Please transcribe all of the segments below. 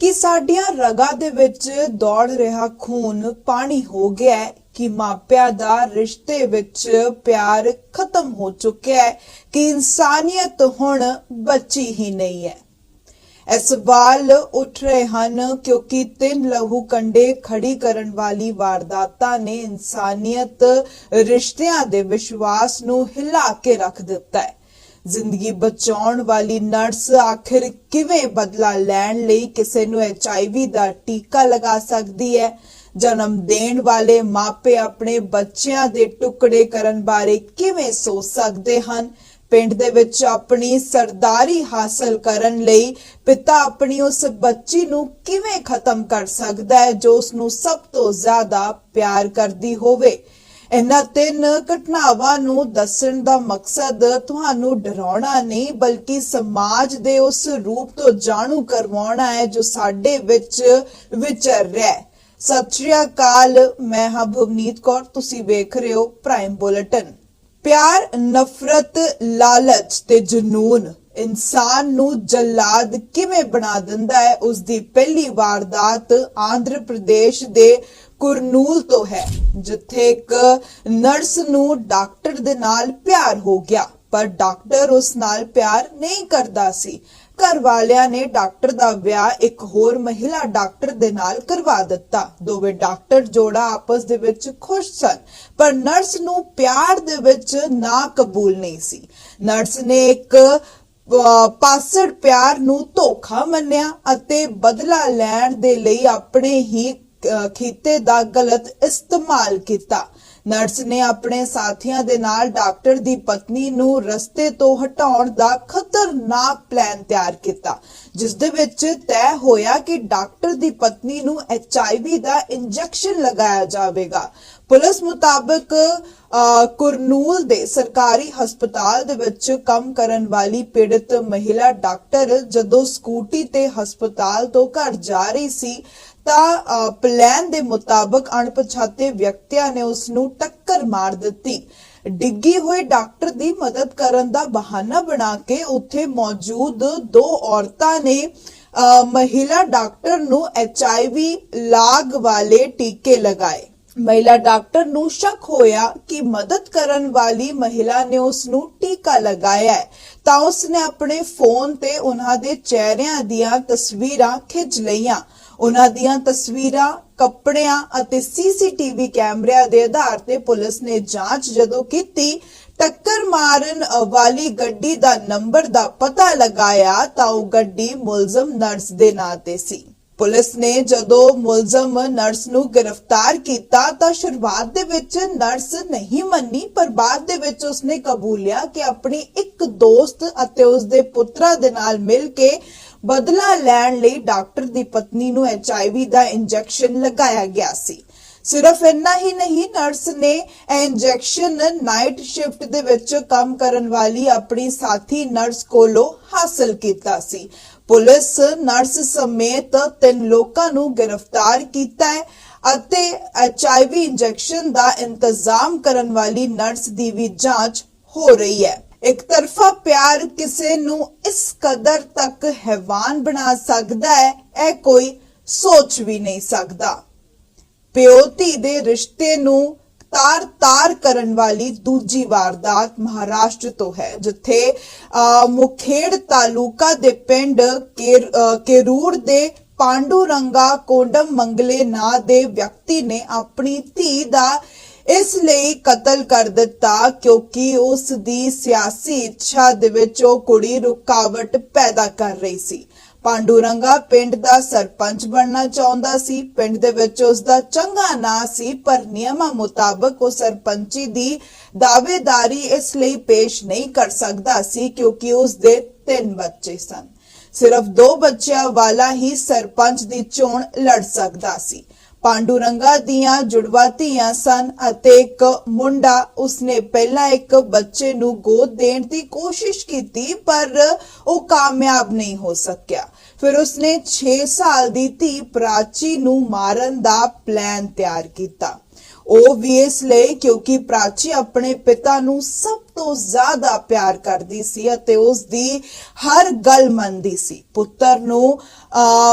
ਕਿ ਸਾਡੀਆਂ ਰਗਾਂ ਦੇ ਵਿੱਚ ਦੌੜ ਰਿਹਾ ਖੂਨ ਪਾਣੀ ਹੋ ਗਿਆ ਹੈ ਕਿ ਮਾਪਿਆਂ ਦਾ ਰਿਸ਼ਤੇ ਵਿੱਚ ਪਿਆਰ ਖਤਮ ਹੋ ਚੁੱਕਿਆ ਹੈ ਕਿ ਇਨਸਾਨੀਅਤ ਹੁਣ ਬਚੀ ਹੀ ਨਹੀਂ ਹੈ। ਇਹ ਸਵਾਲ ਉੱਠ ਰਹੇ ਹਨ ਕਿਉਂਕਿ ਤਿੰਨ ਲਹੂ ਕੰਡੇ ਖੜੀ ਕਰਨ ਵਾਲੀ ਵਾਰਦਾਤਾਂ ਨੇ ਇਨਸਾਨੀਅਤ ਰਿਸ਼ਤਿਆਂ ਦੇ ਵਿਸ਼ਵਾਸ ਨੂੰ ਹਿਲਾ ਕੇ ਰੱਖ ਦਿੱਤਾ ਹੈ। ਜ਼ਿੰਦਗੀ ਬਚਾਉਣ ਵਾਲੀ ਨਰਸ ਆਖਿਰ ਕਿਵੇਂ ਬਦਲਾ ਲੈਣ ਲਈ ਕਿਸੇ ਨੂੰ ਐਚਆਈਵੀ ਦਾ ਟੀਕਾ ਲਗਾ ਸਕਦੀ ਹੈ? ਜਨਮ ਦੇਣ ਵਾਲੇ ਮਾਪੇ ਆਪਣੇ ਬੱਚਿਆਂ ਦੇ ਟੁਕੜੇ ਕਰਨ ਬਾਰੇ ਕਿਵੇਂ ਸੋਚ ਸਕਦੇ ਹਨ? ਪਿੰਡ ਦੇ ਵਿੱਚ ਆਪਣੀ ਸਰਦਾਰੀ ਹਾਸਲ ਕਰਨ ਲਈ ਪਿਤਾ ਆਪਣੀ ਉਸ ਬੱਚੀ ਨੂੰ ਕਿਵੇਂ ਖਤਮ ਕਰ ਸਕਦਾ ਹੈ ਜੋ ਉਸ ਨੂੰ ਸਭ ਤੋਂ ਜ਼ਿਆਦਾ ਪਿਆਰ ਕਰਦੀ ਹੋਵੇ? ਇਹਨਾਂ ਤਿੰਨ ਘਟਨਾਵਾਂ ਨੂੰ ਦੱਸਣ ਦਾ ਮਕਸਦ ਤੁਹਾਨੂੰ ਡਰਾਉਣਾ ਨਹੀਂ, ਬਲਕਿ ਸਮਾਜ ਦੇ ਉਸ ਰੂਪ ਤੋਂ ਜਾਣੂ ਕਰਵਾਉਣਾ ਹੈ ਜੋ ਸਾਡੇ ਵਿੱਚ ਵਿਚਰ ਰਿਹਾ ਹੈ। ਸਤਿ ਸ਼੍ਰੀ ਅਕਾਲ, ਮੈਂ ਹਾਂ ਭਵਨੀਤ ਕੌਰ, ਤੁਸੀਂ ਵੇਖ ਰਹੇ ਹੋ ਪ੍ਰਾਈਮ ਬੁਲੇਟਿਨ ਪਿਆਰ, ਨਫ਼ਰਤ, ਲਾਲਚ ਤੇ ਜਨੂਨ। ਇਨਸਾਨ ਨੂੰ ਜਲਾਦ ਕਿਵੇਂ ਬਣਾ ਦਿੰਦਾ ਹੈ? ਉਸ ਦੀ ਪਹਿਲੀ ਵਾਰਦਾਤ ਆਂਧਰ ਪ੍ਰਦੇਸ਼ ਦੇ ਕੁਰਨੂਲ ਤੋਂ ਹੈ, ਜਿੱਥੇ ਇੱਕ ਨਰਸ ਨੂੰ ਡਾਕਟਰ ਦੇ ਨਾਲ ਪਿਆਰ ਹੋ ਗਿਆ। ਪਰ ਡਾਕਟਰ ਉਸ ਨਾਲ ਪਿਆਰ ਨਹੀਂ ਕਰਦਾ ਸੀ। ਘਰ ਵਾਲਿਆਂ ਨੇ ਡਾਕਟਰ ਦਾ ਵਿਆਹ ਇੱਕ ਹੋਰ ਮਹਿਲਾ ਡਾਕਟਰ ਦੇ ਨਾਲ ਕਰਵਾ ਦਿੱਤਾ। ਦੋਵੇਂ ਡਾਕਟਰ ਜੋੜਾ ਆਪਸ ਦੇ ਵਿੱਚ ਖੁਸ਼ ਸਨ, ਪਰ ਨਰਸ ਨੂੰ ਪਿਆਰ ਦੇ ਵਿੱਚ ਨਾ ਕਬੂਲ ਨਹੀਂ ਸੀ। ਨਰਸ ਨੇ ਇੱਕ ਪਾਸੜ ਪਿਆਰ ਨੂੰ ਧੋਖਾ ਮੰਨਿਆ ਅਤੇ ਬਦਲਾ ਲੈਣ ਦੇ ਲਈ ਆਪਣੇ ਹੀ ਅਹ, ਖੀਤੇ ਦਾ ਗਲਤ ਇਸਤੇਮਾਲ ਕੀਤਾ। ਨਰਸ ਨੇ ਆਪਣੇ ਸਾਥੀਆਂ ਦੇ ਨਾਲ ਡਾਕਟਰ ਦੀ ਪਤਨੀ ਨੂੰ ਰਸਤੇ ਤੋਂ ਹਟਾਉਣ ਦਾ ਖਤਰਨਾਕ ਪਲਾਨ ਤਿਆਰ ਕੀਤਾ, ਜਿਸ ਦੇ ਵਿੱਚ ਤੈਅ ਹੋਇਆ ਕਿ ਡਾਕਟਰ ਦੀ ਪਤਨੀ ਨੂੰ ਐਚਆਈਵੀ ਦਾ ਇੰਜੈਕਸ਼ਨ ਲਗਾਇਆ ਜਾਵੇਗਾ। ਪੁਲਿਸ ਮੁਤਾਬਕ ਕੁਰਨੂਲ ਦੇ ਸਰਕਾਰੀ ਹਸਪਤਾਲ ਦੇ ਵਿੱਚ ਕੰਮ ਕਰਨ ਵਾਲੀ ਪੀੜਤ ਮਹਿਲਾ ਡਾਕਟਰ ਜਦੋਂ ਸਕੂਟੀ ਤੇ ਹਸਪਤਾਲ ਤੋਂ ਘਰ ਜਾ ਰਹੀ ਸੀ ਤਾਂ ਪਲਾਨ ਦੇ ਮੁਤਾਬਕ ਅਣਪਛਾਤੇ ਵਿਅਕਤੀਆਂ ਨੇ ਉਸ ਨੂੰ ਟੱਕਰ ਮਾਰ ਦਿੱਤੀ। ਡਿੱਗੀ ਹੋਏ ਡਾਕਟਰ ਦੀ ਮਦਦ ਕਰਨ ਦਾ ਬਹਾਨਾ ਬਣਾ ਕੇ ਉੱਥੇ ਮੌਜੂਦ ਦੋ ਔਰਤਾਂ ਨੇ ਮਹਿਲਾ ਡਾਕਟਰ ਨੂੰ ਐਚਆਈਵੀ ਲਾਗ ਵਾਲੇ ਟੀਕੇ ਲਗਾਏ। ਮਹਿਲਾ ਡਾਕਟਰ ਨੂੰ ਸ਼ੱਕ ਹੋਇਆ ਕਿ ਮਦਦ ਕਰਨ ਵਾਲੀ ਮਹਿਲਾ ਨੇ ਉਸ ਨੂੰ ਟੀਕਾ ਲਗਾਇਆ ਤਾਂ ਉਸ ਨੇ ਆਪਣੇ ਫੋਨ ਤੇ ਉਹਨਾਂ ਦੇ ਚਿਹਰਿਆਂ ਦੀਆਂ ਤਸਵੀਰਾਂ ਖਿੱਚ ਲਈਆਂ। ਉਹਨਾਂ ਦੀਆਂ ਤਸਵੀਰਾਂ, ਕੱਪੜਿਆਂ ਅਤੇ ਸੀਸੀਟੀਵੀ ਕੈਮਰਿਆਂ ਦੇ ਆਧਾਰ ਤੇ ਪੁਲਿਸ ਨੇ ਜਾਂਚ ਜਦੋਂ ਕੀਤੀ, ਟੱਕਰ ਮਾਰਨ ਵਾਲੀ ਗੱਡੀ ਦਾ ਨੰਬਰ ਦਾ ਪਤਾ ਲਗਾਇਆ ਤਾਂ ਉਹ ਗੱਡੀ ਮੁਲਜ਼ਮ ਨਰਸ ਦੇ ਨਾਂ ਤੇ ਸੀ। ਪੁਲਿਸ ਨੇ ਜਦੋਂ ਮੁਲਜ਼ਮ ਨਰਸ ਨੂੰ ਗ੍ਰਿਫਤਾਰ ਕੀਤਾ ਤਾਂ ਸ਼ੁਰੂਆਤ ਦੇ ਵਿੱਚ ਨਰਸ ਨਹੀਂ ਮੰਨੀ, ਪਰ ਬਾਅਦ ਦੇ ਵਿੱਚ ਉਸਨੇ ਕਬੂਲਿਆ ਕਿ ਆਪਣੀ ਇੱਕ ਦੋਸਤ ਅਤੇ ਉਸਦੇ ਪੁੱਤਰਾ ਦੇ ਨਾਲ ਮਿਲ ਕੇ ਬਦਲਾ ਲੈਣ ਲਈ ਡਾਕਟਰ ਦੀ ਪਤਨੀ ਨੂੰ ਐਚਆਈਵੀ ਦਾ ਇੰਜੈਕਸ਼ਨ ਲਗਾਇਆ ਗਿਆ ਸੀ। ਸਿਰਫ ਇੰਨਾ ਹੀ ਨਹੀਂ, ਨਰਸ ਨੇ ਇਹ ਇੰਜੈਕਸ਼ਨ ਨਾਈਟ ਸ਼ਿਫਟ ਦੇ ਵਿੱਚ ਕੰਮ ਕਰਨ ਵਾਲੀ ਆਪਣੀ ਸਾਥੀ ਨਰਸ ਕੋਲੋਂ ਹਾਸਲ ਕੀਤਾ ਸੀ। ਪੁਲਿਸ ਨਰਸ ਸਮੇਤ ਤਿੰਨ ਲੋਕਾਂ ਨੂੰ ਗ੍ਰਿਫਤਾਰ ਕੀਤਾ ਹੈ ਅਤੇ ਐਚਆਈਵੀ ਇੰਜੈਕਸ਼ਨ ਦਾ ਇੰਤਜ਼ਾਮ ਕਰਨ ਵਾਲੀ ਨਰਸ ਦੀ ਵੀ ਜਾਂਚ ਹੋ ਰਹੀ ਹੈ। ਇੱਕ ਤਰਫਾ ਪਿਆਰ ਕਿਸੇ ਨੂੰ ਇਸ ਕਦਰ ਤੱਕ ਹੈਵਾਨ ਬਣਾ ਸਕਦਾ ਹੈ ਇਹ ਕੋਈ ਸੋਚ ਵੀ ਨਹੀਂ ਸਕਦਾ। ਪਿਓ ਧੀ ਦੇ ਰਿਸ਼ਤੇ ਨੂੰ ਤਾਰ-ਤਾਰ ਕਰਨ ਵਾਲੀ ਦੂਜੀ ਵਾਰਦਾਤ ਮਹਾਰਾਸ਼ਟਰ ਤੋਂ ਹੈ ਜਿੱਥੇ ਅਹ, ਮੁਖੇੜ ਤਾਲੁਕਾ ਦੇ ਪਿੰਡ ਕੇਰੂਰ ਦੇ ਪਾਂਡੂ ਰੰਗਾ ਕੋਂਡਮ ਮੰਗਲੇ ਨਾਂ ਦੇ ਵਿਅਕਤੀ ਨੇ ਆਪਣੀ ਧੀ ਦਾ ਇਸ ਲਈ ਕਤਲ ਕਰ ਦਿੱਤਾ ਕਿਉਂਕਿ ਉਸ ਦੀ ਸਿਆਸੀ ਇੱਛਾ ਦੇ ਵਿੱਚ ਉਹ ਕੁੜੀ ਰੁਕਾਵਟ ਪੈਦਾ ਕਰ ਰਹੀ ਸੀ। ਪਾਂਡੂਰੰਗਾ ਪਿੰਡ ਦਾ ਸਰਪੰਚ ਬਣਨਾ ਚਾਹੁੰਦਾ ਸੀ। ਪਿੰਡ ਦੇ ਵਿੱਚ ਉਸ ਦਾ ਚੰਗਾ ਨਾਂ ਸੀ, ਪਰ ਨਿਯਮਾਂ ਮੁਤਾਬਕ ਉਹ ਸਰਪੰਚੀ ਦੀ ਦਾਅਵੇਦਾਰੀ ਇਸ ਲਈ ਪੇਸ਼ ਨਹੀਂ ਕਰ ਸਕਦਾ ਸੀ ਕਿਉਂਕਿ ਉਸ ਦੇ ਤਿੰਨ ਬੱਚੇ ਸਨ। ਸਿਰਫ ਦੋ ਬੱਚਿਆਂ ਵਾਲਾ ਹੀ ਸਰਪੰਚ ਦੀ ਚੋਣ ਲੜ ਸਕਦਾ ਸੀ। ਪਾਂਡੂਰੰਗਾ ਦੀਆਂ ਜੁੜਵਾ ਧੀਆਂ ਸਨ ਅਤੇ ਇੱਕ ਮੁੰਡਾ, ਉਸਨੇ ਪਹਿਲਾਂ ਇੱਕ ਬੱਚੇ ਨੂੰ ਗੋਦ ਦੇਣ ਦੀ ਕੋਸ਼ਿਸ਼ ਕੀਤੀ, ਪਰ ਉਹ ਕਾਮਯਾਬ ਨਹੀਂ ਹੋ ਸਕਿਆ। ਫਿਰ ਉਸਨੇ 6 ਸਾਲ ਦੀ ਧੀ ਪ੍ਰਾਚੀ ਨੂੰ ਮਾਰਨ ਦਾ ਪਲਾਨ ਤਿਆਰ ਕੀਤਾ। ਵੀ ਇਸ ਲਈ ਕਿਉਂਕਿ ਪ੍ਰਾਚੀ ਆਪਣੇ ਪਿਤਾ ਨੂੰ ਸਭ ਤੋਂ ਜ਼ਿਆਦਾ ਪਿਆਰ ਕਰਦੀ ਸੀ ਅਤੇ ਉਸ ਦੀ ਹਰ ਗੱਲ ਮੰਨਦੀ ਸੀ। ਪੁੱਤਰ ਨੂੰ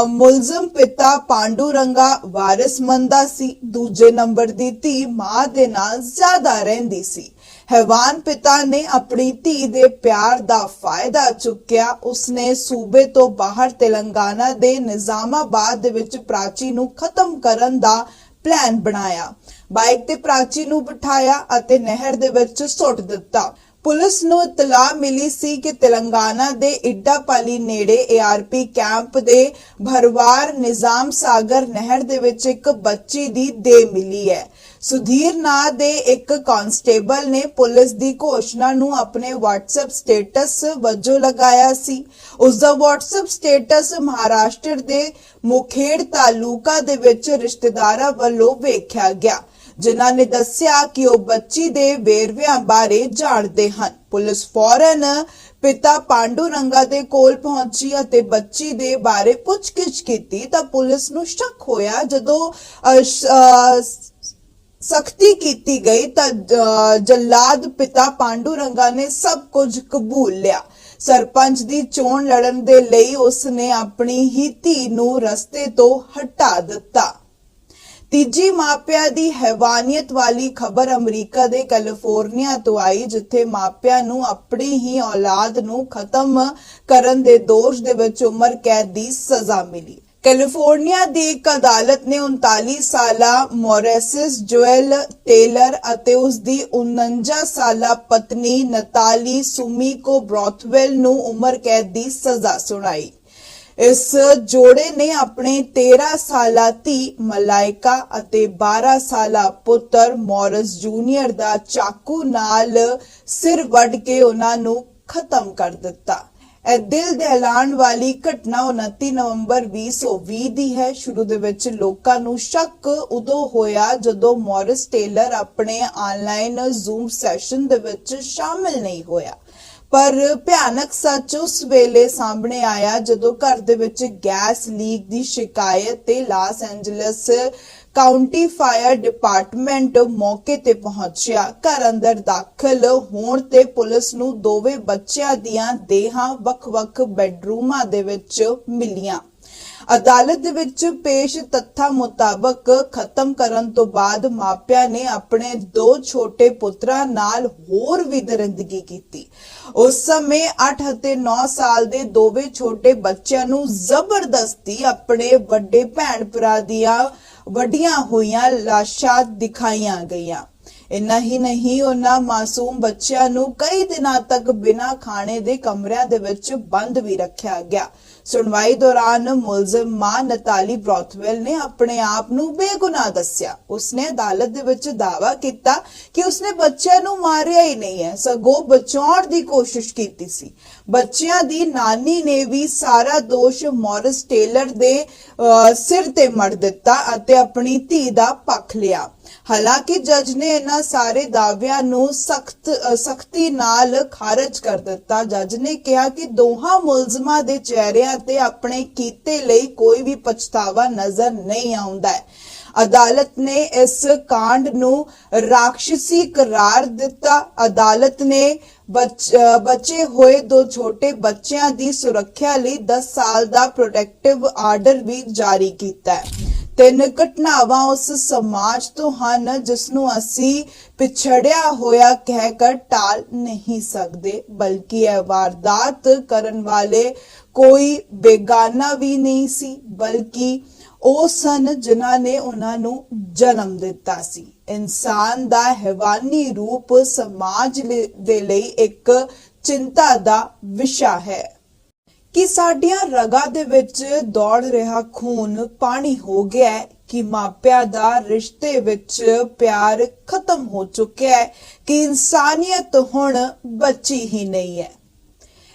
ਮੁਲਜ਼ਮ ਪਿਤਾ ਪਾਂਡੂ ਰੰਗਾ ਵਾਰਿਸ ਮੰਨਦਾ ਸੀ। ਦੂਜੇ ਨੰਬਰ ਦੀ ਧੀ ਮਾਂ ਦੇ ਨਾਲ ਜ਼ਿਆਦਾ ਰਹਿੰਦੀ ਸੀ। ਹੈਵਾਨ ਪਿਤਾ ਨੇ ਆਪਣੀ ਧੀ ਦੇ ਪਿਆਰ ਦਾ ਫਾਇਦਾ ਚੁੱਕਿਆ। ਉਸਨੇ ਸੂਬੇ ਤੋਂ ਬਾਹਰ ਤੇਲੰਗਾਨਾ ਦੇ ਨਿਜ਼ਾਮਾਬਾਦ ਦੇ ਵਿੱਚ ਪ੍ਰਾਚੀ ਨੂੰ ਖਤਮ ਕਰਨ ਦਾ ਪਲਾਨ ਬਣਾਇਆ। ਬਾਈਕ ਤੇ ਪ੍ਰਾਚੀ ਨੂੰ ਬਿਠਾਇਆ ਅਤੇ ਨਹਿਰ ਦੇ ਵਿੱਚ ਸੁੱਟ ਦਿੱਤਾ। ਪੁਲਿਸ ਨੂੰ ਇਤਲਾਹ ਮਿਲੀ ਸੀ ਕਿ ਤੇਲੰਗਾਨਾ ਦੇ ਇੱਡਾਪਾਲੀ ਨੇੜੇ ਏਆਰਪੀ ਕੈਂਪ ਦੇ ਭਰਵਾਰ ਨਿਜ਼ਾਮ ਸਾਗਰ ਨਹਿਰ ਦੇ ਵਿੱਚ ਇੱਕ ਬੱਚੀ ਦੀ ਦੇਹ ਮਿਲੀ ਹੈ। ਸੁਧੀਰ ਨਾਂ ਦੇ ਇੱਕ ਕਾਂਸਟੇਬਲ ਨੇ ਪੁਲਿਸ ਦੀ ਘੋਸ਼ਣਾ ਨੂੰ ਆਪਣੇ WhatsApp ਸਟੇਟਸ ਵਜੋਂ ਲਗਾਇਆ ਸੀ। ਉਸ ਦਾ WhatsApp ਸਟੇਟਸ ਮਹਾਰਾਸ਼ਟਰ ਦੇ ਮੁਖੇੜ ਤਾਲੁਕਾ ਦੇ ਵਿੱਚ ਰਿਸ਼ਤੇਦਾਰਾਂ ਵੱਲੋਂ ਵੇਖਿਆ ਗਿਆ ਜਿਨ੍ਹਾਂ ਨੇ ਦੱਸਿਆ ਕਿ ਉਹ ਬੱਚੀ ਦੇ ਵੇਰਵਿਆਂ ਬਾਰੇ ਜਾਣਦੇ ਹਨ। ਪੁਲਿਸ ਫੌਰਨ ਪਿਤਾ ਪਾਂਡੂ ਰੰਗਾ ਦੇ ਕੋਲ ਪਹੁੰਚੀ ਅਤੇ ਬੱਚੀ ਦੇ ਬਾਰੇ ਪੁੱਛਗਿੱਛ ਕੀਤੀ ਤਾਂ ਪੁਲਿਸ ਨੂੰ ਸ਼ੱਕ ਹੋਇਆ ਜਦੋਂ ਅਹ, ਸਖਤੀ ਕੀਤੀ ਗਈ ਤਾਂ ਅਹ, ਪਿਤਾ ਪਾਂਡੂ ਰੰਗਾ ਨੇ ਸਭ ਕੁਝ ਕਬੂਲ ਲਿਆ। ਸਰਪੰਚ ਦੀ ਚੋਣ ਲੜਨ ਦੇ ਲਈ ਉਸਨੇ ਆਪਣੀ ਹੀ ਧੀ ਨੂੰ ਰਸਤੇ ਤੋਂ ਹਟਾ ਦਿੱਤਾ। ਤੀਜੀ ਮਾਪਿਆਂ ਦੀ ਹੈਵਾਨੀਅਤ ਵਾਲੀ ਖਬਰ ਅਮਰੀਕਾ ਦੇ ਕੈਲੀਫੋਰਨੀਆ ਤੋਂ ਆਈ ਜਿੱਥੇ ਮਾਪਿਆਂ ਨੂੰ ਆਪਣੀ ਹੀ ਔਲਾਦ ਨੂੰ ਖਤਮ ਕਰਨ ਦੇ ਦੋਸ਼ ਦੇ ਵਿੱਚ ਉਮਰ ਕੈਦ ਦੀ ਸਜ਼ਾ ਮਿਲੀ। ਕੈਲੀਫੋਰਨੀਆ ਦੀ ਇੱਕ ਅਦਾਲਤ ਨੇ 39 ਸਾਲਾ ਮੋਰੇਸਿਸ ਜੋਇਲ ਟੇਲਰ ਅਤੇ ਉਸ ਦੀ 49 ਸਾਲਾ ਪਤਨੀ ਨਤਾਲੀ ਸੁਮੀਕੋ ਬ੍ਰੋਥਵੈਲ ਨੂੰ ਉਮਰ ਕੈਦ ਦੀ ਸਜ਼ਾ ਸੁਣਾਈ। ਇਸ ਜੋੜੇ ਨੇ ਆਪਣੇ 13 ਸਾਲਾ ਧੀ ਮਲਾਇਕਾ ਅਤੇ 12 ਸਾਲਾ ਪੁੱਤਰ ਮੌਰਸ ਜੂਨੀਅਰ ਦਾ ਚਾਕੂ ਨਾਲ ਸਿਰ ਵੱਢ ਕੇ ਉਹਨਾਂ ਨੂੰ ਖਤਮ ਕਰ ਦਿੱਤਾ। ਇਹ ਦਿਲ ਦਹਿਲਾਣ ਵਾਲੀ ਘਟਨਾ 29 ਨਵੰਬਰ 2020 ਦੀ ਹੈ। ਸ਼ੁਰੂ ਦੇ ਵਿੱਚ ਲੋਕਾਂ ਨੂੰ ਸ਼ੱਕ ਉਦੋਂ ਹੋਇਆ ਜਦੋਂ ਮੌਰਿਸ ਟੇਲਰ ਆਪਣੇ ਆਨਲਾਈਨ ਜ਼ੂਮ ਸੈਸ਼ਨ ਦੇ ਵਿੱਚ ਸ਼ਾਮਿਲ ਨਹੀਂ ਹੋਇਆ। ਪਰ ਭਿਆਨਕ ਸੱਚ ਉਸ ਵੇਲੇ ਸਾਹਮਣੇ ਆਇਆ ਜਦੋਂ ਘਰ ਦੇ ਵਿੱਚ ਗੈਸ ਲੀਕ ਦੀ ਸ਼ਿਕਾਇਤ ਤੇ Los Angeles county fire department ਮੌਕੇ ਤੇ ਪਹੁੰਚਿਆ। ਘਰ ਅੰਦਰ ਦਾਖਲ ਹੋਣ ਤੇ ਪੁਲਿਸ ਨੂੰ ਦੋਵੇਂ ਬੱਚਿਆਂ ਦੀਆਂ ਦੇਹਾਂ ਵੱਖ-ਵੱਖ ਬੈੱਡਰੂਮਾਂ ਦੇ ਵਿੱਚ ਮਿਲੀਆਂ। ਅਦਾਲਤ ਦੇ ਵਿੱਚ ਪੇਸ਼ ਤੱਥਾਂ ਮੁਤਾਬਕ ਖਤਮ ਕਰਨ ਤੋਂ ਬਾਅਦ ਮਾਪਿਆਂ ਨੇ ਆਪਣੇ ਦੋ ਛੋਟੇ ਪੁੱਤਰਾਂ ਨਾਲ ਹੋਰ ਵੀ ਦਰਿੰਦਗੀ ਕੀਤੀ। ਉਸ ਸਮੇਂ 8 ਅਤੇ 9 ਸਾਲ ਦੇ ਦੋਵੇਂ ਛੋਟੇ ਬੱਚਿਆਂ ਨੂੰ ਜ਼ਬਰਦਸਤੀ ਆਪਣੇ ਵੱਡੇ ਭੈਣ ਭਰਾ ਦੀਆਂ ਵੱਡੀਆਂ ਹੋਈਆਂ ਲਾਸ਼ਾਂ ਦਿਖਾਈਆਂ ਗਈਆਂ। ਇੰਨਾ ਹੀ ਨਹੀਂ, ਉਹਨਾਂ ਮਾਸੂਮ ਬੱਚਿਆਂ ਨੂੰ ਕਈ ਦਿਨਾਂ ਤੱਕ ਬਿਨਾਂ ਖਾਣੇ ਦੇ ਕਮਰਿਆਂ ਦੇ ਵਿੱਚ ਬੰਦ ਵੀ ਰੱਖਿਆ ਗਿਆ। ਸੁਣਵਾਈ ਦੌਰਾਨ ਮੁਲਜ਼ਮ ਮਾਂ ਨਤਾਲੀ ਬ੍ਰੋਥਵੈਲ ਨੇ ਆਪਣੇ ਆਪ ਨੂੰ ਬੇਗੁਨਾਹ ਦੱਸਿਆ। ਉਸਨੇ ਅਦਾਲਤ ਦੇ ਵਿੱਚ ਦਾਅਵਾ ਕੀਤਾ ਕਿ ਉਸਨੇ ਬੱਚਿਆਂ ਨੂੰ ਮਾਰਿਆ ਹੀ ਨਹੀਂ ਹੈ ਸਗੋਂ ਬਚਾਉਣ ਦੀ ਕੋਸ਼ਿਸ਼ ਕੀਤੀ ਸੀ। ਬੱਚਿਆਂ ਦੀ ਨਾਨੀ ਨੇ ਵੀ ਸਾਰਾ ਦੋਸ਼ ਮੌਰਿਸ ਟੇਲਰ ਦੇ ਅਹ, ਸਿਰ ਤੇ ਮੜ ਦਿੱਤਾ ਅਤੇ ਆਪਣੀ ਧੀ ਦਾ ਪੱਖ ਲਿਆ। ਹਾਲਾਂਕਿ ਜੱਜ ਨੇ ਇਹਨਾਂ ਸਾਰੇ ਦਾਅਵਿਆਂ ਨੂੰ ਸਖਤ ਸਖਤੀ ਨਾਲ ਖਾਰਜ ਕਰ ਦਿੱਤਾ। ਜੱਜ ਨੇ ਕਿਹਾ ਕਿ ਦੋਹਾਂ ਮੁਲਜ਼ਮਾਂ ਦੇ ਚਿਹਰਿਆਂ ਤੇ ਆਪਣੇ ਕੀਤੇ ਲਈ ਕੋਈ ਵੀ ਪਛਤਾਵਾ ਨਜ਼ਰ ਨਹੀਂ ਆਉਂਦਾ ਹੈ। ਅਦਾਲਤ ਨੇ ਇਸ ਕਾਂਡ ਨੂੰ ਰਾਖਸ਼ੀ ਕਰਾਰ ਦਿੱਤਾ। ਅਦਾਲਤ ਨੇ ਬੱਚ- ਬਚੇ ਹੋਏ ਦੋ ਛੋਟੇ ਬੱਚਿਆਂ ਦੀ ਸੁਰੱਖਿਆ ਲਈ 10 ਸਾਲ ਦਾ ਪ੍ਰੋਟੈਕਟਿਵ ਆਰਡਰ ਵੀ ਜਾਰੀ ਕੀਤਾ ਹੈ। ਤਿੰਨ ਘਟਨਾਵਾਂ ਉਸ ਸਮਾਜ ਤੋਂ ਹਨ ਜਿਸ ਨੂੰ ਅਸੀਂ ਪਿਛੜਿਆ ਹੋਇਆ ਕਹਿकर ਟਾਲ ਨਹੀਂ ਸਕਦੇ, ਬਲਕਿ ਇਹ ਵਾਰਦਾਤ ਕਰਨ ਵਾਲੇ ਕੋਈ ਬੇਗਾਨਾ ਵੀ ਨਹੀਂ ਸੀ, ਬਲਕਿ ਉਹ ਸਨ ਜਿਨ੍ਹਾਂ ਨੇ ਉਹਨਾਂ ਨੂੰ ਜਨਮ ਦਿੱਤਾ ਸੀ। ਇਨਸਾਨ ਦਾ ਹੈਵਾਨੀ ਰੂਪ ਸਮਾਜ ਦੇ ਲਈ ਇੱਕ ਚਿੰਤਾ ਦਾ ਵਿਸ਼ਾ ਹੈ। ਕਿ ਸਾਡੀਆਂ ਰਗਾਂ ਦੇ ਵਿੱਚ ਦੌੜ ਰਿਹਾ ਖੂਨ ਪਾਣੀ ਹੋ ਗਿਆ ਹੈ ਕਿ ਮਾਪਿਆਂ ਦਾ ਰਿਸ਼ਤੇ ਵਿੱਚ ਪਿਆਰ ਖਤਮ ਹੋ ਚੁੱਕਿਆ ਹੈ ਕਿ ਇਨਸਾਨੀਅਤ ਹੁਣ ਬਚੀ ਹੀ ਨਹੀਂ ਹੈ।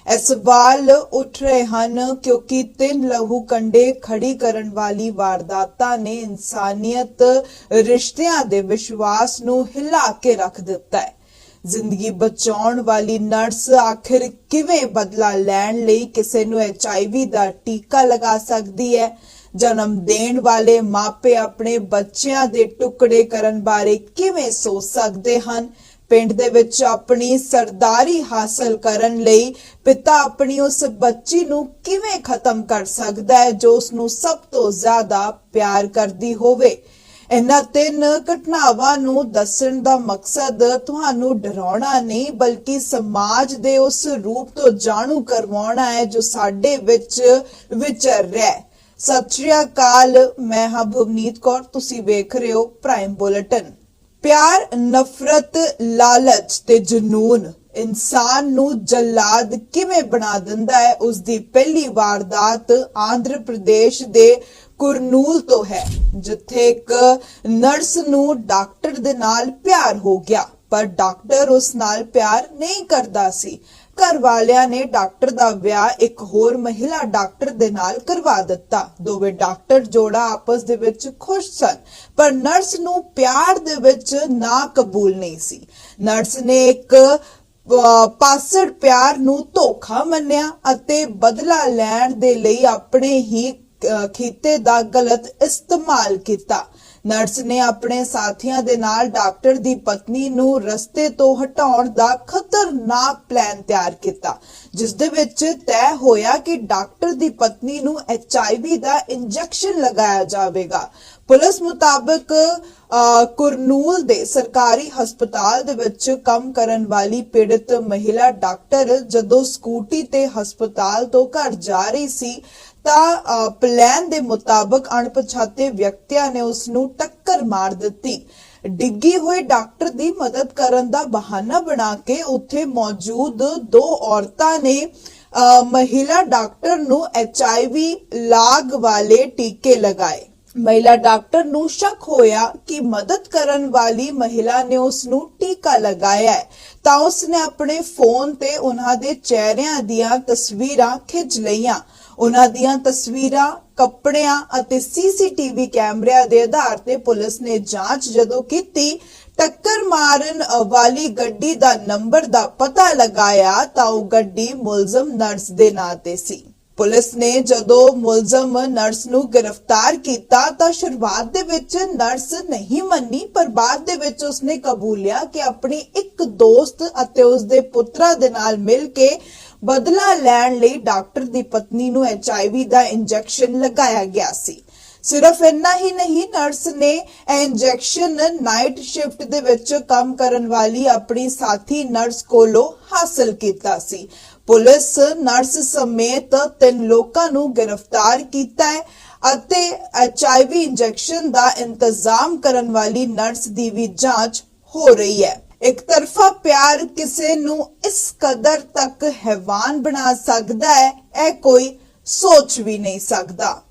ਇਹ ਸਵਾਲ ਉੱਠ ਰਹੇ ਹਨ ਕਿਉਂਕਿ ਤਿੰਨ ਲਹੂ ਕੰਡੇ ਖੜੀ ਕਰਨ ਵਾਲੀ ਵਾਰਦਾਤਾਂ ਨੇ ਇਨਸਾਨੀਅਤ ਰਿਸ਼ਤਿਆਂ ਦੇ ਵਿਸ਼ਵਾਸ ਨੂੰ ਹਿਲਾ ਕੇ ਰੱਖ ਦਿੱਤਾ ਹੈ। ਜ਼ਿੰਦਗੀ ਬਚਾਉਣ ਵਾਲੀ ਨਰਸ ਆਖਿਰ ਕਿਵੇਂ ਬਦਲਾ ਲੈਣ ਲਈ ਕਿਸੇ ਨੂੰ ਐਚਆਈਵੀ ਦਾ ਟੀਕਾ ਲਗਾ ਸਕਦੀ ਹੈ? ਜਨਮ ਦੇਣ ਵਾਲੇ ਮਾਪੇ ਆਪਣੇ ਬੱਚਿਆਂ ਦੇ ਟੁਕੜੇ ਕਰਨ ਬਾਰੇ ਕਿਵੇਂ ਸੋਚ ਸਕਦੇ ਹਨ? ਪਿੰਡ ਦੇ ਵਿੱਚ ਆਪਣੀ ਸਰਦਾਰੀ ਹਾਸਲ ਕਰਨ ਲਈ ਪਿਤਾ ਆਪਣੀ ਉਸ ਬੱਚੀ ਨੂੰ ਕਿਵੇਂ ਖਤਮ ਕਰ ਸਕਦਾ ਹੈ ਜੋ ਉਸ ਨੂੰ ਸਭ ਤੋਂ ਜ਼ਿਆਦਾ ਪਿਆਰ ਕਰਦੀ ਹੋਵੇ? ਇਹਨਾਂ ਤਿੰਨ ਘਟਨਾਵਾਂ ਨੂੰ ਦੱਸਣ ਦਾ ਮਕਸਦ ਤੁਹਾਨੂੰ ਡਰਾਉਣਾ ਨਹੀਂ, ਬਲਕਿ ਸਮਾਜ ਦੇ ਉਸ ਰੂਪ ਤੋਂ ਜਾਣੂ ਕਰਵਾਉਣਾ ਹੈ ਜੋ ਸਾਡੇ ਵਿੱਚ ਵਿਚਰ ਰਿਹਾ ਹੈ। ਸਤਿ ਸ਼੍ਰੀ ਅਕਾਲ, ਮੈਂ ਹਾਂ ਭਵਨੀਤ ਕੌਰ, ਤੁਸੀਂ ਵੇਖ ਰਹੇ ਹੋ ਪ੍ਰਾਈਮ ਬੁਲੇਟਿਨ ਪਿਆਰ, ਨਫ਼ਰਤ, ਲਾਲਚ ਤੇ ਜਨੂਨ, ਇਨਸਾਨ ਨੂੰ ਜਲਾਦ ਕਿਵੇਂ ਬਣਾ ਦਿੰਦਾ ਹੈ? ਉਸ ਦੀ ਪਹਿਲੀ ਵਾਰਦਾਤ ਆਂਧਰ ਪ੍ਰਦੇਸ਼ ਦੇ ਕੁਰਨੂਲ ਤੋਂ ਹੈ, ਜਿੱਥੇ ਇੱਕ ਨਰਸ ਨੂੰ ਡਾਕਟਰ ਦੇ ਨਾਲ ਪਿਆਰ ਹੋ ਗਿਆ, ਪਰ ਡਾਕਟਰ ਉਸ ਨਾਲ ਪਿਆਰ ਨਹੀਂ ਕਰਦਾ ਸੀ। ਘਰ ਵਾਲਿਆਂ ਨੇ ਡਾਕਟਰ ਦਾ ਵਿਆਹ ਇੱਕ ਹੋਰ ਮਹਿਲਾ ਡਾਕਟਰ ਦੇ ਨਾਲ ਕਰਵਾ ਦਿੱਤਾ। ਦੋਵੇਂ ਡਾਕਟਰ ਜੋੜਾ ਆਪਸ ਦੇ ਵਿੱਚ ਖੁਸ਼ ਸਨ, ਪਰ ਨਰਸ ਨੂੰ ਪਿਆਰ ਦੇ ਵਿੱਚ ਨਾ ਕਬੂਲ ਨਹੀਂ ਸੀ। ਨਰਸ ਨੇ ਇੱਕ ਪਾਸੜ ਪਿਆਰ ਨੂੰ ਧੋਖਾ ਮੰਨਿਆ ਅਤੇ ਬਦਲਾ ਲੈਣ ਦੇ ਲਈ ਆਪਣੇ ਹੀ ਖੀਤੇ ਦਾ ਗਲਤ ਇਸਤੇਮਾਲ ਕੀਤਾ। ਨਰਸ ਨੇ ਆਪਣੇ ਸਾਥੀਆਂ ਦੇ ਨਾਲ ਡਾਕਟਰ ਦੀ ਪਤਨੀ ਨੂੰ ਰਸਤੇ ਤੋਂ ਹਟਾਉਣ ਦਾ ਖਤਰਨਾਕ ਪਲਾਨ ਤਿਆਰ ਕੀਤਾ, ਜਿਸ ਦੇ ਵਿੱਚ ਤੈਅ ਹੋਇਆ ਕਿ ਡਾਕਟਰ ਦੀ ਪਤਨੀ ਨੂੰ ਐਚਆਈਵੀ ਦਾ ਇੰਜੈਕਸ਼ਨ ਲਗਾਇਆ ਜਾਵੇਗਾ। ਪੁਲਿਸ ਮੁਤਾਬਕ ਕੁਰਨੂਲ ਦੇ ਸਰਕਾਰੀ ਹਸਪਤਾਲ ਦੇ ਵਿੱਚ ਕੰਮ ਕਰਨ ਵਾਲੀ ਪੀੜਤ ਮਹਿਲਾ ਡਾਕਟਰ ਜਦੋਂ ਸਕੂਟੀ ਤੇ ਹਸਪਤਾਲ ਤੋਂ ਘਰ ਜਾ ਰਹੀ ਸੀ ਤਾਂ ਪਲਾਨ ਦੇ ਮੁਤਾਬਕ ਅਣਪਛਾਤੇ ਵਿਅਕਤੀਆਂ ਨੇ ਉਸ ਨੂੰ ਟੱਕਰ ਮਾਰ ਦਿੱਤੀ। ਡਿੱਗੀ ਹੋਏ ਡਾਕਟਰ ਦੀ ਮਦਦ ਕਰਨ ਦਾ ਬਹਾਨਾ ਬਣਾ ਕੇ ਉੱਥੇ ਮੌਜੂਦ ਦੋ ਔਰਤਾਂ ਨੇ ਮਹਿਲਾ ਡਾਕਟਰ ਨੂੰ ਐਚਆਈਵੀ ਲਾਗ ਵਾਲੇ ਟੀਕੇ ਲਗਾਏ। ਮਹਿਲਾ ਡਾਕਟਰ ਨੂੰ ਸ਼ੱਕ ਹੋਇਆ ਕਿ ਮਦਦ ਕਰਨ ਵਾਲੀ ਮਹਿਲਾ ਨੇ ਉਸ ਨੂੰ ਟੀਕਾ ਲਗਾਇਆ ਤਾਂ ਉਸ ਨੇ ਆਪਣੇ ਫੋਨ ਤੇ ਉਹਨਾਂ ਦੇ ਚਿਹਰਿਆਂ ਦੀਆਂ ਤਸਵੀਰਾਂ ਖਿੱਚ ਲਈਆਂ। ਉਹਨਾਂ ਦੀਆਂ ਤਸਵੀਰਾਂ, ਕੱਪੜਿਆਂ ਅਤੇ ਸੀਸੀਟੀਵੀ ਕੈਮਰਿਆਂ ਦੇ ਆਧਾਰ ਤੇ ਪੁਲਿਸ ਨੇ ਜਾਂਚ ਜਦੋਂ ਕੀਤੀ, ਟੱਕਰ ਮਾਰਨ ਵਾਲੀ ਗੱਡੀ ਦਾ ਨੰਬਰ ਦਾ ਪਤਾ ਲਗਾਇਆ ਤਾਂ ਉਹ ਗੱਡੀ ਮੁਲਜ਼ਮ ਨਰਸ ਦੇ ਨਾਂ ਤੇ ਸੀ। ਪੁਲਿਸ ਨੇ ਜਦੋਂ ਮੁਲਜ਼ਮ ਨਰਸ ਨੂੰ ਗ੍ਰਿਫਤਾਰ ਕੀਤਾ ਤਾਂ ਸ਼ੁਰੂਆਤ ਦੇ ਵਿੱਚ ਨਰਸ ਨਹੀਂ ਮੰਨੀ, ਪਰ ਬਾਅਦ ਦੇ ਵਿੱਚ ਉਸਨੇ ਕਬੂਲਿਆ ਕਿ ਆਪਣੀ ਇੱਕ ਦੋਸਤ ਅਤੇ ਉਸਦੇ ਪੁੱਤਰਾ ਦੇ ਨਾਲ ਮਿਲ ਕੇ ਬਦਲਾ ਲੈਣ ਲਈ ਡਾਕਟਰ ਦੀ ਪਤਨੀ ਨੂੰ ਐਚਆਈਵੀ ਦਾ ਇੰਜੈਕਸ਼ਨ ਲਗਾਇਆ ਗਿਆ ਸੀ। ਸਿਰਫ ਇੰਨਾ ਹੀ ਨਹੀਂ, ਨਰਸ ਨੇ ਇਹ ਇੰਜੈਕਸ਼ਨ ਨਾਈਟ ਸ਼ਿਫਟ ਦੇ ਵਿੱਚ ਕੰਮ ਕਰਨ ਵਾਲੀ ਆਪਣੀ ਸਾਥੀ ਨਰਸ ਕੋਲੋਂ ਹਾਸਲ ਕੀਤਾ ਸੀ। ਪੁਲਿਸ ਨਰਸ ਸਮੇਤ ਤਿੰਨ ਲੋਕਾਂ ਨੂੰ ਗ੍ਰਿਫਤਾਰ ਕੀਤਾ ਹੈ ਅਤੇ ਐਚਆਈਵੀ ਇੰਜੈਕਸ਼ਨ ਦਾ ਇੰਤਜ਼ਾਮ ਕਰਨ ਵਾਲੀ ਨਰਸ ਦੀ ਵੀ ਜਾਂਚ ਹੋ ਰਹੀ ਹੈ। ਇੱਕ ਤਰਫਾ ਪਿਆਰ ਕਿਸੇ ਨੂੰ ਇਸ ਕਦਰ ਤੱਕ ਹੈਵਾਨ ਬਣਾ ਸਕਦਾ ਹੈ ਇਹ ਕੋਈ ਸੋਚ ਵੀ ਨਹੀਂ ਸਕਦਾ।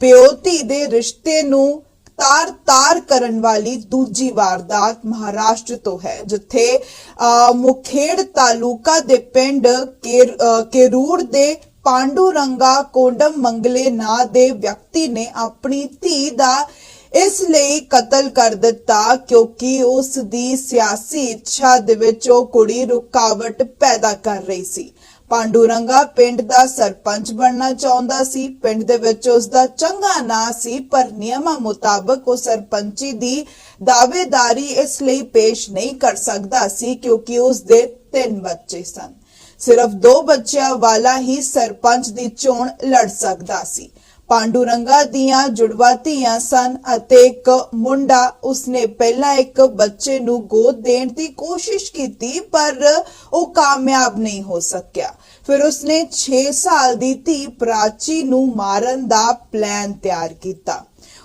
ਪਿਓ ਧੀ ਦੇ ਰਿਸ਼ਤੇ ਨੂੰ ਤਾਰ-ਤਾਰ ਕਰਨ ਵਾਲੀ ਦੂਜੀ ਵਾਰਦਾਤ ਮਹਾਰਾਸ਼ਟਰ ਤੋਂ ਹੈ ਜਿੱਥੇ ਅਹ, ਮੁਖੇੜ ਤਾਲੁਕਾ ਦੇ ਪਿੰਡ ਕੇਰ- ਅਹ, ਕੇਰੂਰ ਦੇ ਪਾਂਡੂਰੰਗਾ ਕੋਂਡਮ ਮੰਗਲੇ ਨਾਂ ਦੇ ਵਿਅਕਤੀ ਨੇ ਆਪਣੀ ਧੀ ਦਾ ਇਸ ਲਈ ਕਤਲ ਕਰ ਦਿੱਤਾ ਕਿਉਂਕਿ ਉਸ ਦੀ ਸਿਆਸੀ ਇੱਛਾ ਦੇ ਵਿੱਚ ਉਹ ਕੁੜੀ ਰੁਕਾਵਟ ਪੈਦਾ ਕਰ ਰਹੀ ਸੀ। ਪਾਂਡੂਰੰਗਾ ਪਿੰਡ ਦਾ ਸਰਪੰਚ ਬਣਨਾ ਚਾਹੁੰਦਾ ਸੀ। ਪਿੰਡ ਦੇ ਵਿੱਚ ਉਸ ਦਾ ਚੰਗਾ ਨਾਂ ਸੀ, ਪਰ ਨਿਯਮਾਂ ਮੁਤਾਬਕ ਉਹ ਸਰਪੰਚੀ ਦੀ ਦਾਅਵੇਦਾਰੀ ਇਸ ਲਈ ਪੇਸ਼ ਨਹੀਂ ਕਰ ਸਕਦਾ ਸੀ ਕਿਉਂਕਿ ਉਸ ਦੇ ਤਿੰਨ ਬੱਚੇ ਸਨ। ਸਿਰਫ ਦੋ ਬੱਚਿਆਂ ਵਾਲਾ ਹੀ ਸਰਪੰਚ ਦੀ ਚੋਣ ਲੜ ਸਕਦਾ ਸੀ। ਪਾਂਡੂਰੰਗਾ ਦੀਆਂ ਜੁੜਵਾ ਧੀਆਂ ਸਨ ਅਤੇ ਇੱਕ ਮੁੰਡਾ ਉਸਨੇ ਪਹਿਲਾਂ ਇੱਕ ਬੱਚੇ ਨੂੰ ਗੋਦ ਦੇਣ ਦੀ ਕੋਸ਼ਿਸ਼ ਕੀਤੀ, ਪਰ ਉਹ ਕਾਮਯਾਬ ਨਹੀਂ ਹੋ ਸਕਿਆ। ਫਿਰ ਉਸਨੇ 6 ਸਾਲ ਦੀ ਧੀ ਪ੍ਰਾਚੀ ਨੂੰ ਮਾਰਨ ਦਾ ਪਲਾਨ ਤਿਆਰ ਕੀਤਾ।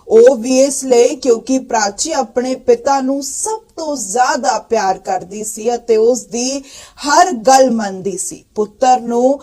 ਉਹ ਵੀ ਇਸ ਲਈ ਕਿਉਂਕਿ ਪ੍ਰਾਚੀ ਆਪਣੇ ਪਿਤਾ ਨੂੰ ਸਭ ਤੋਂ ਜ਼ਿਆਦਾ ਪਿਆਰ ਕਰਦੀ ਸੀ ਅਤੇ ਉਸ ਦੀ ਹਰ ਗੱਲ ਮੰਨਦੀ ਸੀ। ਪੁੱਤਰ ਨੂੰ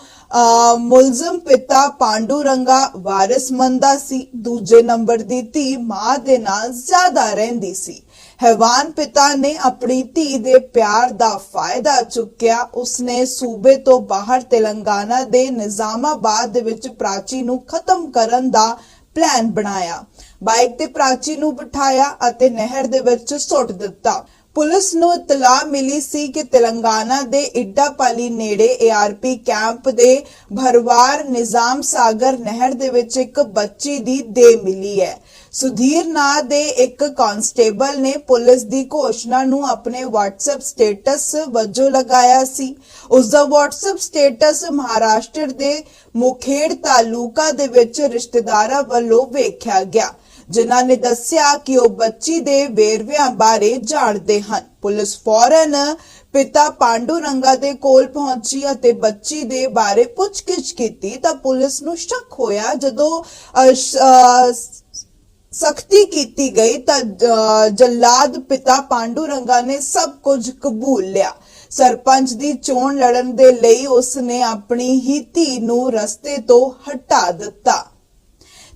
ਮੁਲਜ਼ਮ ਪਿਤਾ ਪਾਂਡੂ ਰੰਗਾ ਵਾਰਿਸ ਮੰਨਦਾ ਸੀ। ਦੂਜੇ ਨੰਬਰ ਦੀ ਧੀ ਮਾਂ ਦੇ ਨਾਲ ਜ਼ਿਆਦਾ ਰਹਿੰਦੀ ਸੀ। ਹੈਵਾਨ ਪਿਤਾ ਨੇ ਆਪਣੀ ਧੀ ਦੇ ਪਿਆਰ ਦਾ ਫਾਇਦਾ ਚੁੱਕਿਆ। ਉਸਨੇ ਸੂਬੇ ਤੋਂ ਬਾਹਰ ਤੇਲੰਗਾਨਾ ਦੇ ਨਿਜ਼ਾਮਾਬਾਦ ਦੇ ਵਿੱਚ ਪ੍ਰਾਚੀ ਨੂੰ ਖਤਮ ਕਰਨ ਦਾ ਪਲਾਨ ਬਣਾਇਆ। ਬਾਈਕ ਤੇ ਪ੍ਰਾਚੀ ਨੂੰ ਬਿਠਾਇਆ ਅਤੇ ਨਹਿਰ ਦੇ ਵਿੱਚ ਸੁੱਟ ਦਿੱਤਾ। ਪੁਲਿਸ ਨੂੰ ਇਤਲਾਹ ਮਿਲੀ ਸੀ ਕਿ ਤੇਲੰਗਾਨਾ ਦੇ ਇੱਡਾਪਾਲੀ ਨੇੜੇ ਏਆਰਪੀ ਕੈਂਪ ਦੇ ਭਰਵਾਰ ਨਿਜ਼ਾਮ ਸਾਗਰ ਨਹਿਰ ਦੇ ਵਿੱਚ ਇੱਕ ਬੱਚੀ ਦੀ ਦੇਹ ਮਿਲੀ ਹੈ। ਸੁਧੀਰ ਨਾਂ ਦੇ ਇੱਕ ਕਾਂਸਟੇਬਲ ਨੇ ਪੁਲਿਸ ਦੀ ਘੋਸ਼ਣਾ ਨੂੰ ਆਪਣੇ WhatsApp ਸਟੇਟਸ ਵਜੋਂ ਲਗਾਇਆ ਸੀ। ਉਸ ਦਾ WhatsApp ਸਟੇਟਸ ਮਹਾਰਾਸ਼ਟਰ ਦੇ ਮੁਖੇੜ ਤਾਲੂਕਾ ਦੇ ਵਿੱਚ ਰਿਸ਼ਤੇਦਾਰਾਂ ਵੱਲੋਂ ਵੇਖਿਆ ਗਿਆ। ਜਿਨ੍ਹਾਂ ਨੇ ਦੱਸਿਆ ਕਿ ਉਹ ਬੱਚੀ ਦੇ ਵੇਰਵਿਆਂ ਬਾਰੇ ਜਾਣਦੇ ਹਨ। ਪੁਲਿਸ ਫੌਰਨ ਪਿਤਾ ਪਾਂਡੂ ਰੰਗਾ ਦੇ ਕੋਲ ਪਹੁੰਚੀ ਅਤੇ ਬੱਚੀ ਦੇ ਬਾਰੇ ਪੁੱਛਗਿੱਛ ਕੀਤੀ ਤਾਂ ਪੁਲਿਸ ਨੂੰ ਸ਼ੱਕ ਹੋਇਆ। ਜਦੋਂ ਸਖਤੀ ਕੀਤੀ ਗਈ ਤਾਂ ਜਲਾਦ ਪਿਤਾ ਪਾਂਡੂ ਰੰਗਾ ਨੇ ਸਭ ਕੁਝ ਕਬੂਲ ਲਿਆ। ਸਰਪੰਚ ਦੀ ਚੋਣ ਲੜਨ ਦੇ ਲਈ ਉਸਨੇ ਆਪਣੀ ਹੀ ਧੀ ਨੂੰ ਰਸਤੇ ਤੋਂ ਹਟਾ ਦਿੱਤਾ।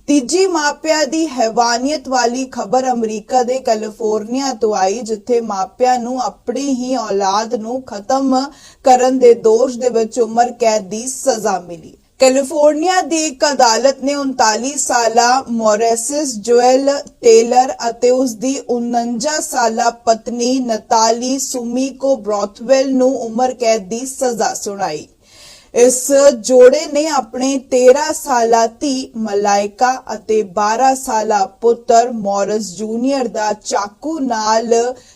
ਤੀਜੀ ਮਾਪਿਆਂ ਦੀ ਹੈਵਾਨੀਅਤ ਵਾਲੀ ਖਬਰ ਅਮਰੀਕਾ ਦੇ ਕੈਲੀਫੋਰਨੀਆ ਤੋਂ ਆਈ, ਜਿੱਥੇ ਮਾਪਿਆਂ ਨੂੰ ਆਪਣੀ ਹੀ ਔਲਾਦ ਨੂੰ ਖਤਮ ਕਰਨ ਦੇ ਦੋਸ਼ ਦੇ ਵਿੱਚ ਉਮਰ ਕੈਦ ਦੀ ਸਜ਼ਾ ਮਿਲੀ। ਕੈਲੀਫੋਰਨੀਆ ਦੀ ਇੱਕ ਅਦਾਲਤ ਨੇ 39 ਸਾਲਾ ਮੋਰੇਸਿਸ ਜੋਇਲ ਟੇਲਰ ਅਤੇ ਉਸ ਦੀ 49 ਸਾਲਾ ਪਤਨੀ ਨਤਾਲੀ ਸੁਮੀਕੋ ਬ੍ਰੌਥਵੈਲ ਨੂੰ ਉਮਰ ਕੈਦ ਦੀ ਸਜ਼ਾ ਸੁਣਾਈ। ਇਸ ਜੋੜੇ ਨੇ ਆਪਣੇ 13 ਸਾਲਾ ਧੀ ਮਲਾਇਕਾ ਅਤੇ 12 ਸਾਲਾ ਪੁੱਤਰ ਮੌਰਸ ਜੂਨੀਅਰ ਦਾ ਚਾਕੂ ਨਾਲ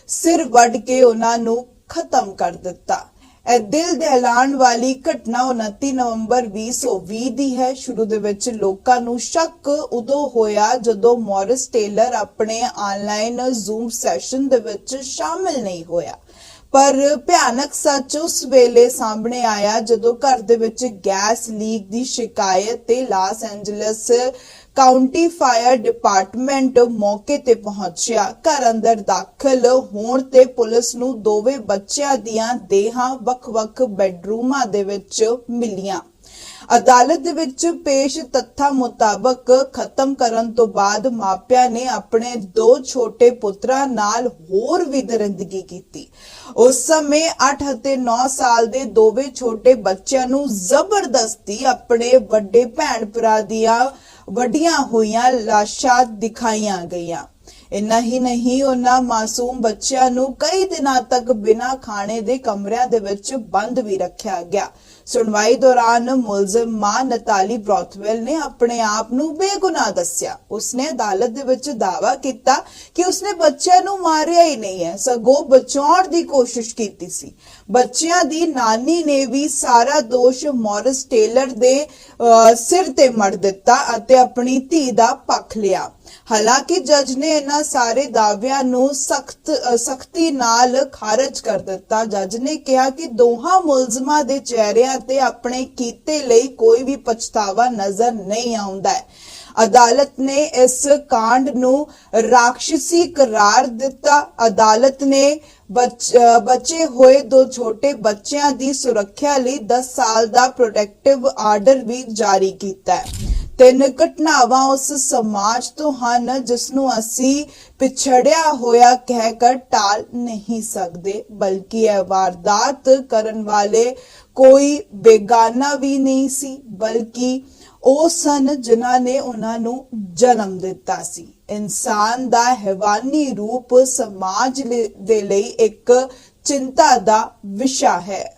ਸਿਰ ਵੱਢ ਕੇ ਉਹਨਾਂ ਨੂੰ ਖਤਮ ਕਰ ਦਿੱਤਾ। ਇਹ ਦਿਲ ਦਹਿਲਾਣ ਵਾਲੀ ਘਟਨਾ 29 ਨਵੰਬਰ 2020 ਦੀ ਹੈ। ਸ਼ੁਰੂ ਦੇ ਵਿੱਚ ਲੋਕਾਂ ਨੂੰ ਸ਼ੱਕ ਉਦੋਂ ਹੋਇਆ ਜਦੋਂ ਮੌਰਿਸ ਟੇਲਰ ਆਪਣੇ ਆਨਲਾਈਨ ਜ਼ੂਮ ਸੈਸ਼ਨ ਦੇ ਵਿੱਚ ਸ਼ਾਮਿਲ ਨਹੀਂ ਹੋਇਆ। ਪਰ ਭਿਆਨਕ ਸੱਚ ਉਸ ਵੇਲੇ ਸਾਹਮਣੇ ਆਇਆ ਜਦੋਂ ਘਰ ਦੇ ਵਿੱਚ ਗੈਸ ਲੀਕ ਦੀ ਸ਼ਿਕਾਇਤ ਤੇ Los Angeles county fire department ਮੌਕੇ ਤੇ ਪਹੁੰਚਿਆ। ਘਰ ਅੰਦਰ ਦਾਖਲ ਹੋਣ ਤੇ ਪੁਲਿਸ ਨੂੰ ਦੋਵੇਂ ਬੱਚਿਆਂ ਦੀਆਂ ਦੇਹਾਂ ਵੱਖ-ਵੱਖ ਬੈੱਡਰੂਮਾਂ ਦੇ ਵਿੱਚ ਮਿਲੀਆਂ। ਅਦਾਲਤ ਦੇ ਵਿੱਚ ਪੇਸ਼ ਤੱਥਾਂ ਮੁਤਾਬਕ ਖਤਮ ਕਰਨ ਤੋਂ ਬਾਅਦ ਮਾਪਿਆਂ ਨੇ ਆਪਣੇ ਦੋ ਛੋਟੇ ਪੁੱਤਰਾਂ ਨਾਲ ਹੋਰ ਵੀ ਦਰਿੰਦਗੀ ਕੀਤੀ। ਉਸ ਸਮੇਂ 8 ਅਤੇ 9 ਸਾਲ ਦੇ ਦੋਵੇਂ ਛੋਟੇ ਬੱਚਿਆਂ ਨੂੰ ਜ਼ਬਰਦਸਤੀ ਆਪਣੇ ਵੱਡੇ ਭੈਣ ਭਰਾ ਦੀਆਂ ਵੱਡੀਆਂ ਹੋਈਆਂ ਲਾਸ਼ਾਂ ਦਿਖਾਈਆਂ ਗਈਆਂ। ਇੰਨਾ ਹੀ ਨਹੀਂ, ਉਹਨਾਂ ਮਾਸੂਮ ਬੱਚਿਆਂ ਨੂੰ ਕਈ ਦਿਨਾਂ ਤੱਕ ਬਿਨਾਂ ਖਾਣੇ ਦੇ ਕਮਰਿਆਂ ਦੇ ਵਿੱਚ ਬੰਦ ਵੀ ਰੱਖਿਆ ਗਿਆ। ਸੁਣਵਾਈ ਦੌਰਾਨ ਮੁਲਜ਼ਮ ਮਾਂ ਨਤਾਲੀ ਬ੍ਰੌਥਵੈਲ ਨੇ ਆਪਣੇ ਆਪ ਨੂੰ ਬੇਗੁਨਾਹ ਦੱਸਿਆ। ਉਸਨੇ ਅਦਾਲਤ ਦੇ ਵਿੱਚ ਦਾਅਵਾ ਕੀਤਾ ਕਿ ਉਸਨੇ ਬੱਚਿਆਂ ਨੂੰ ਮਾਰਿਆ ਹੀ ਨਹੀਂ ਹੈ ਸਗੋਂ ਬਚਾਉਣ ਦੀ ਕੋਸ਼ਿਸ਼ ਕੀਤੀ ਸੀ। ਬੱਚਿਆਂ ਦੀ ਨਾਨੀ ਨੇ ਵੀ ਸਾਰਾ ਦੋਸ਼ ਮੌਰਿਸ ਟੇਲਰ ਦੇ ਅਹ, ਸਿਰ ਤੇ ਮੜ ਦਿੱਤਾ ਅਤੇ ਆਪਣੀ ਧੀ ਦਾ ਪੱਖ ਲਿਆ। ਹਾਲਾਂਕਿ ਜੱਜ ਨੇ ਇਹਨਾਂ ਸਾਰੇ ਦਾਅਵਿਆਂ ਨੂੰ ਸਖਤ ਸਖਤੀ ਨਾਲ ਖਾਰਜ ਕਰ ਦਿੱਤਾ। ਜੱਜ ਨੇ ਕਿਹਾ ਕਿ ਦੋਹਾਂ ਮੁਲਜ਼ਮਾਂ ਦੇ ਚਿਹਰਿਆਂ ਤੇ ਆਪਣੇ ਕੀਤੇ ਲਈ ਕੋਈ ਵੀ ਪਛਤਾਵਾ ਨਜ਼ਰ ਨਹੀਂ ਆਉਂਦਾ ਹੈ। ਅਦਾਲਤ ਨੇ ਇਸ ਕਾਂਡ ਨੂੰ ਰਾਖਸ਼ੀ ਕਰਾਰ ਦਿੱਤਾ। ਅਦਾਲਤ ਨੇ ਬੱਚ- ਬਚੇ ਹੋਏ ਦੋ ਛੋਟੇ ਬੱਚਿਆਂ ਦੀ ਸੁਰੱਖਿਆ ਲਈ 10 ਸਾਲ ਦਾ ਪ੍ਰੋਟੈਕਟਿਵ ਆਰਡਰ ਵੀ ਜਾਰੀ ਕੀਤਾ ਹੈ। ਤਿੰਨ ਘਟਨਾਵਾਂ ਉਸ ਸਮਾਜ ਤੋਂ ਹਨ ਜਿਸ ਨੂੰ ਅਸੀਂ ਪਿਛੜਿਆ ਹੋਇਆ ਕਹਿकर ਟਾਲ ਨਹੀਂ ਸਕਦੇ, ਬਲਕਿ ਇਹ ਵਾਰਦਾਤ ਕਰਨ ਵਾਲੇ ਕੋਈ ਬੇਗਾਨਾ ਵੀ ਨਹੀਂ ਸੀ, ਬਲਕਿ ਉਹ ਸਨ ਜਿਨ੍ਹਾਂ ਨੇ ਉਹਨਾਂ ਨੂੰ ਜਨਮ ਦਿੱਤਾ ਸੀ। ਇਨਸਾਨ ਦਾ ਹੈਵਾਨੀ ਰੂਪ ਸਮਾਜ ਦੇ ਲਈ ਇੱਕ ਚਿੰਤਾ ਦਾ ਵਿਸ਼ਾ ਹੈ।